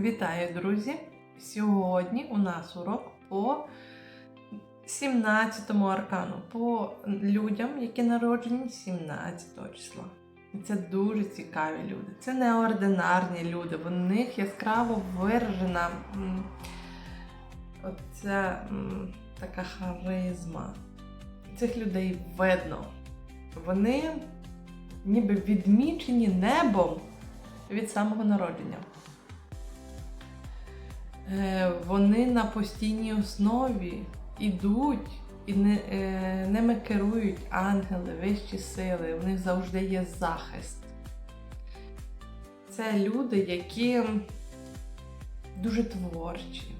Вітаю, друзі! Сьогодні у нас урок по 17-му аркану, по людям, які народжені 17 числа. І це дуже цікаві люди. Це неординарні люди. В них яскраво виражена оця така харизма. Цих людей видно. Вони ніби відмічені небом від самого народження. Е, Вони на постійній основі ідуть і е, ними керують ангели, вищі сили, у них завжди є захист. Це люди, які дуже творчі.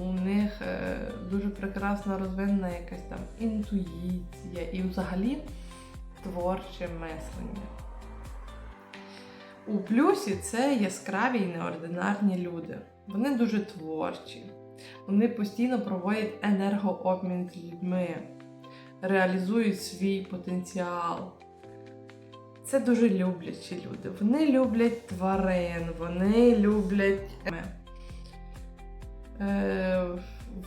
У них е, дуже прекрасно розвинена якась там інтуїція і взагалі творче мислення. У плюсі це яскраві і неординарні люди. Вони дуже творчі. Вони постійно проводять енергообмін з людьми, реалізують свій потенціал. Це дуже люблячі люди. Вони люблять тварин, вони люблять. Е,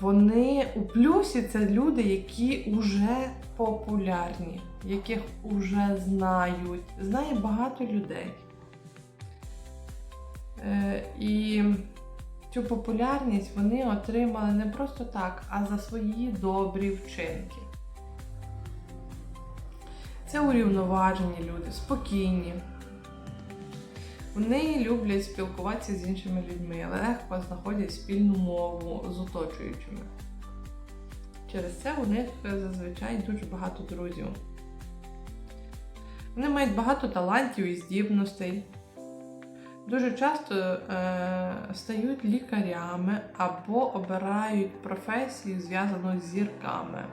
вони у плюсі це люди, які вже популярні, яких вже знають. Знає багато людей. Е, І цю популярність вони отримали не просто так, а за свої добрі вчинки. Це урівноважені люди, спокійні. Вони люблять спілкуватися з іншими людьми, легко знаходять спільну мову з оточуючими. Через це у них зазвичай дуже багато друзів. Вони мають багато талантів і здібностей. Дуже часто е, стають лікарями або обирають професію, зв'язану з зірками.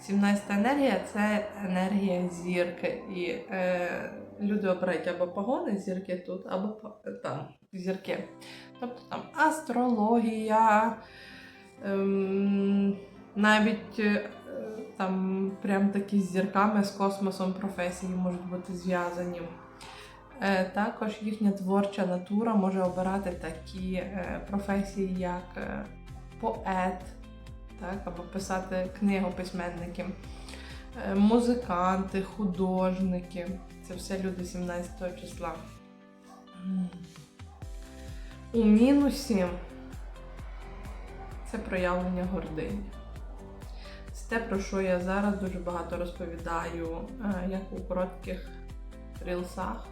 17 енергія це енергія зірки. І е, люди обирають або погони зірки тут, або там зірки. Тобто там астрологія, ем, навіть е, там прям такі з зірками, з космосом професії можуть бути зв'язані. Е, Також їхня творча натура може обирати такі е, професії, як е, поет, так, або писати книгу письменники, е, музиканти, художники. Це все люди 17 числа. У мінусі це проявлення гордині. Це те, про що я зараз дуже багато розповідаю, як у коротких рілсах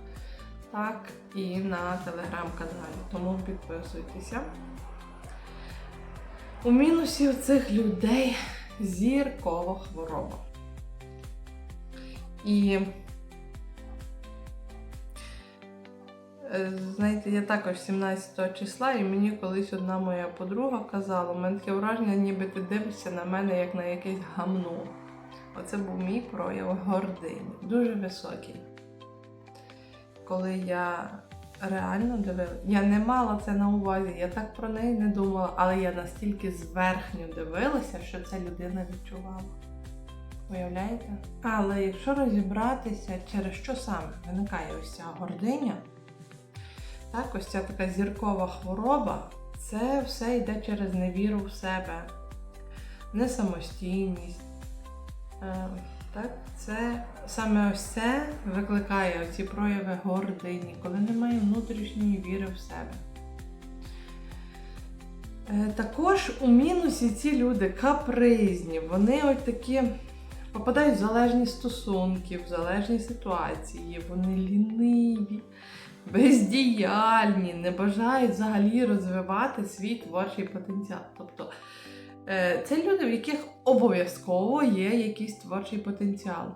так і на телеграм-каналі. Тому підписуйтеся. У мінусі у цих людей зіркова хвороба. І е, знаєте, я також 17 числа, і мені колись одна моя подруга казала, у мене таке враження, ніби ти дивишся на мене як на якесь гамно. Оце був мій прояв гордині. Дуже високий коли я реально дивилася, я не мала це на увазі, я так про неї не думала, але я настільки зверхньо дивилася, що ця людина відчувала. Уявляєте? Але якщо розібратися, через що саме виникає ось ця гординя, так, ось ця така зіркова хвороба, це все йде через невіру в себе, несамостійність. Е, так, це саме ось це викликає ці прояви гордині, коли немає внутрішньої віри в себе. Е, Також у мінусі ці люди капризні, вони ось такі попадають в залежні стосунки, в залежні ситуації, вони ліниві, бездіяльні, не бажають взагалі розвивати свій творчий потенціал. Тобто Е, Це люди, в яких обов'язково є якийсь творчий потенціал.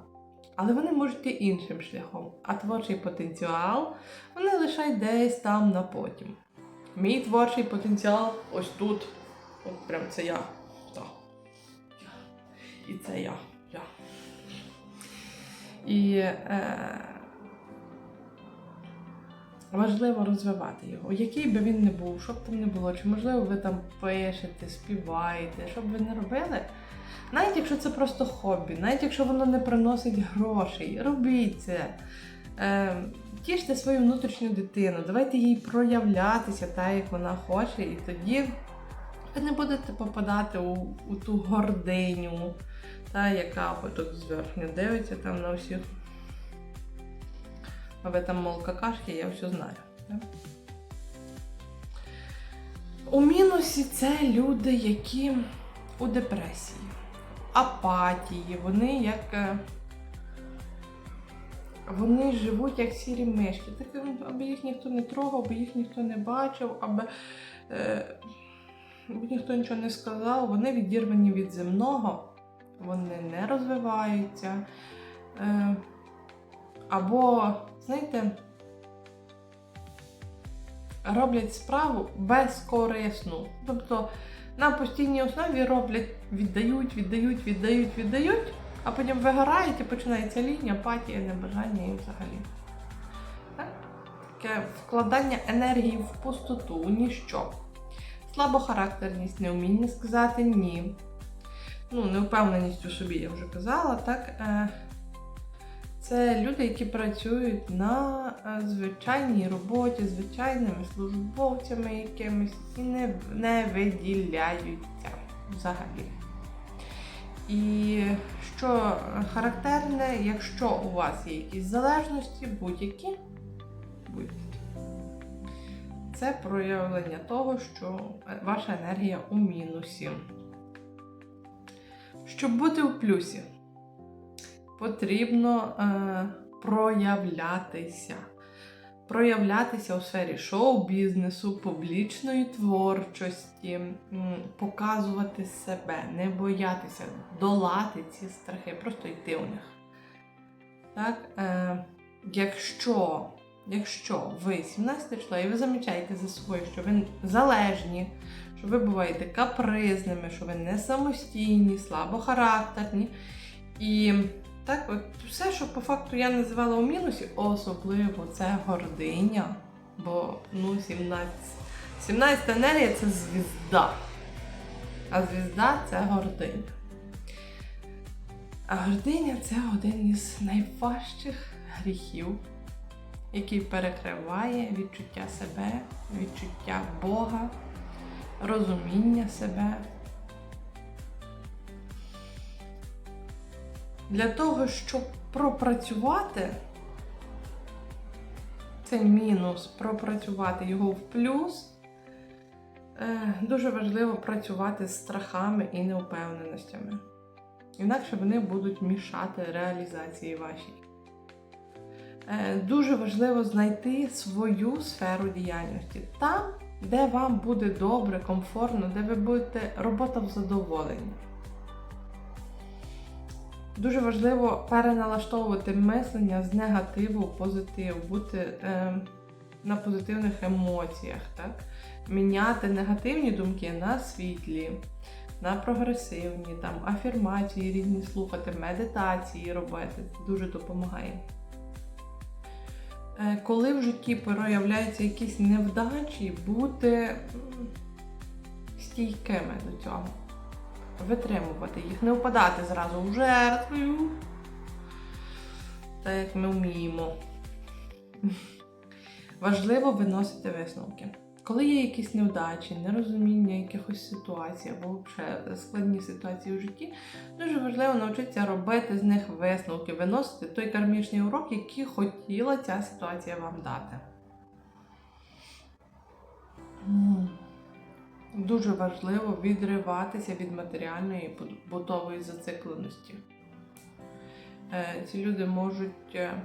Але вони можуть йти іншим шляхом. А творчий потенціал вони лишають десь там на потім. Мій творчий потенціал ось тут. От прям це я. Та. І це я. я. І е, важливо розвивати його, який би він не був, що б там не було, чи можливо ви там пишете, співаєте, що б ви не робили. Навіть якщо це просто хобі, навіть якщо воно не приносить грошей, робіть це. Е, тіште свою внутрішню дитину, давайте їй проявлятися так, як вона хоче, і тоді ви не будете попадати у, у ту гординю, та, яка отут зверхню дивиться там на всіх. Ви там мол какашки, я все знаю. У мінусі це люди, які у депресії, апатії, вони як. е, Вони живуть як сірі мишки. Так, аби їх ніхто не трогав, аби їх ніхто не бачив, аби, е, ніхто нічого не сказав. Вони відірвані від земного, вони не розвиваються. Е, або, знаєте, роблять справу безкорисну. Тобто на постійній основі роблять, віддають, віддають, віддають, віддають, а потім вигорають і починається лінія, апатія, небажання і взагалі. Так? Таке вкладання енергії в пустоту, у ніщо. Слабохарактерність, неуміння сказати ні. Ну, невпевненість у собі, я вже казала, так. Це люди, які працюють на е, звичайній роботі, звичайними службовцями якимись і не, не виділяються взагалі. І що характерне, якщо у вас є якісь залежності, будь-які, будь-які, це проявлення того, що ваша енергія у мінусі. Щоб бути у плюсі, потрібно е, проявлятися. Проявлятися у сфері шоу-бізнесу, публічної творчості, показувати себе, не боятися, долати ці страхи, просто йти у них. Так, е, якщо, якщо ви 17 число і ви замічаєте за собою, що ви залежні, що ви буваєте капризними, що ви не самостійні, слабохарактерні. І так, от все, що по факту я називала у мінусі, особливо це гординя. Бо ну, 17, 17 енергія це звізда. А звізда це гординя. А гординя це один із найважчих гріхів, який перекриває відчуття себе, відчуття Бога, розуміння себе. Для того, щоб пропрацювати цей мінус, пропрацювати його в плюс, е, дуже важливо працювати з страхами і неупевненостями. Інакше вони будуть мішати реалізації вашій. Е, Дуже важливо знайти свою сферу діяльності там, де вам буде добре, комфортно, де ви будете робота в задоволенні. Дуже важливо переналаштовувати мислення з негативу в позитив, бути е, на позитивних емоціях, так? міняти негативні думки на світлі, на прогресивні, там, афірмації різні слухати, медитації робити. Це дуже допомагає. Е, коли в житті проявляються якісь невдачі, бути стійкими до цього витримувати їх, не впадати зразу в жертву. Так як ми вміємо. Важливо виносити висновки. Коли є якісь невдачі, нерозуміння якихось ситуацій або взагалі складні ситуації в житті, дуже важливо навчитися робити з них висновки, виносити той кармічний урок, який хотіла ця ситуація вам дати. Дуже важливо відриватися від матеріальної побутової зацикленості. Е, Ці люди можуть е,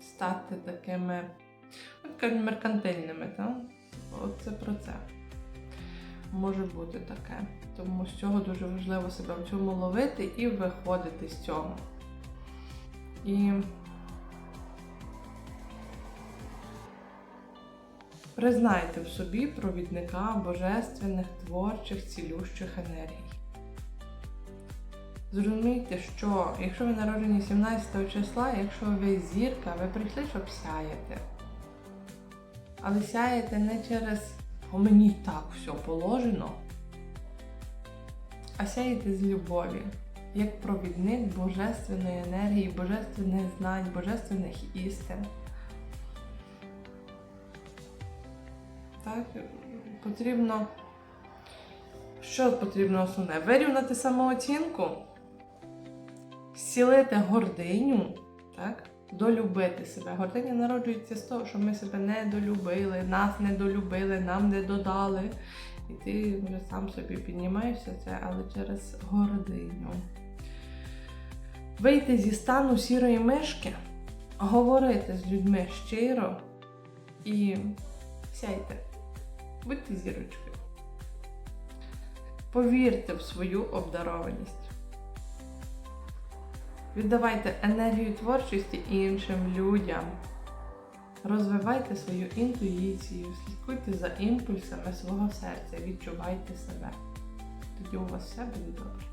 стати такими, меркантильними. Так? Оце про це. Може бути таке. Тому з цього дуже важливо себе в цьому ловити і виходити з цього. І Признайте в собі провідника божественних творчих цілющих енергій. Зрозумійте, що якщо ви народжені 17 числа, якщо ви зірка, ви прийшли, щоб сяяти. Але сяєте не через «О, мені так все положено, а сяєте з любові. як провідник божественної енергії, божественних знань, божественних істин. Так, потрібно. Що потрібно основне? Вирівняти самооцінку, зцілити гординю, так? долюбити себе. Гординя народжується з того, що ми себе не долюбили, нас не долюбили, нам не додали. І ти вже сам собі піднімаєшся це, але через гординю. Вийти зі стану сірої мишки, говорити з людьми щиро і сяйте. Будьте зірочкою. Повірте в свою обдарованість. Віддавайте енергію творчості іншим людям. Розвивайте свою інтуїцію, слідкуйте за імпульсами свого серця, відчувайте себе. Тоді у вас все буде добре.